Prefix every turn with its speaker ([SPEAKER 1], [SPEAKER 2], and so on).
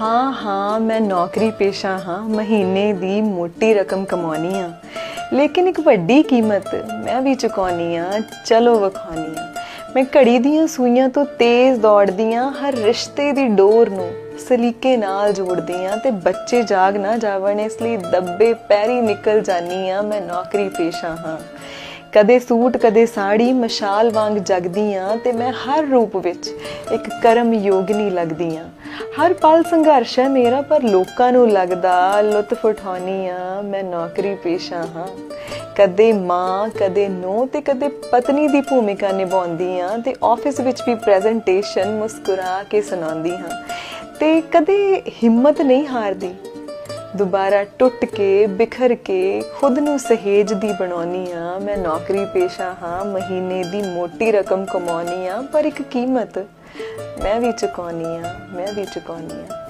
[SPEAKER 1] ਹਾਂ ਹਾਂ, ਮੈਂ ਨੌਕਰੀ ਪੇਸ਼ਾ ਹਾਂ, ਮਹੀਨੇ ਦੀ ਮੋਟੀ ਰਕਮ ਕਮਾਉਣੀ ਆ। ਲੇਕਿਨ ਇੱਕ ਵੱਡੀ ਕੀਮਤ ਮੈਂ ਵੀ ਚੁਕਾਉਣੀ ਆ, ਚਲੋ ਵਿਖਾਉਣੀ ਆ। ਮੈਂ ਘੜੀ ਦੀਆਂ ਸੂਈਆਂ ਤੋਂ ਤੇਜ਼ ਦੌੜਦੀਆਂ, ਹਰ ਰਿਸ਼ਤੇ ਦੀ ਡੋਰ ਨੂੰ ਸਲੀਕੇ ਨਾਲ ਜੋੜਦੀ ਆ ਤੇ ਬੱਚੇ ਜਾਗ ਨਾ ਜਾਵਣ, ਇਸ ਲਈ ਦੱਬੇ ਪੈਰੀ ਨਿਕਲ ਜਾਨੀ ਆ, ਮੈਂ ਨੌਕਰੀ ਪੇਸ਼ਾ ਹਾਂ। ਕਦੇ ਸੂਟ, ਕਦੇ ਸਾੜੀ ਮਸ਼ਾਲ ਵਾਂਗ ਜਗਦੀ ਆ ਤੇ ਮੈਂ ਹਰ ਰੂਪ ਵਿੱਚ ਇੱਕ ਕਰਮ ਯੋਗਨੀ ਲੱਗਦੀ ਆ। ਹਰ ਪਲ ਸੰਘਰਸ਼ ਹੈ ਮੇਰਾ, ਪਰ ਲੋਕਾਂ ਨੂੰ ਲੱਗਦਾ ਲੁਤਫ ਉਠਾਉਣੀ ਆ, ਮੈਂ ਨੌਕਰੀ ਪੇਸ਼ਾ ਹਾਂ। ਕਦੇ ਮਾਂ, ਕਦੇ ਨੋ ਤੇ ਕਦੇ ਪਤਨੀ ਦੀ ਭੂਮਿਕਾ ਨਿਭਾਉਂਦੀ ਆ ਤੇ ਆਫਿਸ ਵਿੱਚ ਵੀ ਪ੍ਰੈਜੈਂਟੇਸ਼ਨ ਮੁਸਕਰਾ ਕੇ ਸੁਣਾਉਂਦੀ ਹਾਂ ਤੇ ਕਦੇ ਹਿੰਮਤ ਨਹੀਂ ਹਾਰਦੀ ਦੁਬਾਰਾ ਟੁੱਟ ਕੇ, ਬਿਖਰ ਕੇ ਖੁਦ ਨੂੰ ਸਹੇਜ ਦੀ ਬਣਾਉਣੀ ਆ। ਮੈਂ ਨੌਕਰੀ ਪੇਸ਼ਾ ਹਾਂ, ਮਹੀਨੇ ਦੀ ਮੋਟੀ ਰਕਮ ਕਮਾਉਣੀ ਆ, ਪਰ ਇੱਕ ਕੀਮਤ ਮੈਂ ਵੀ ਚੁਕਾਉਣੀ ਆ, ਮੈਂ ਵੀ ਚੁਕਾਉਣੀ ਆ।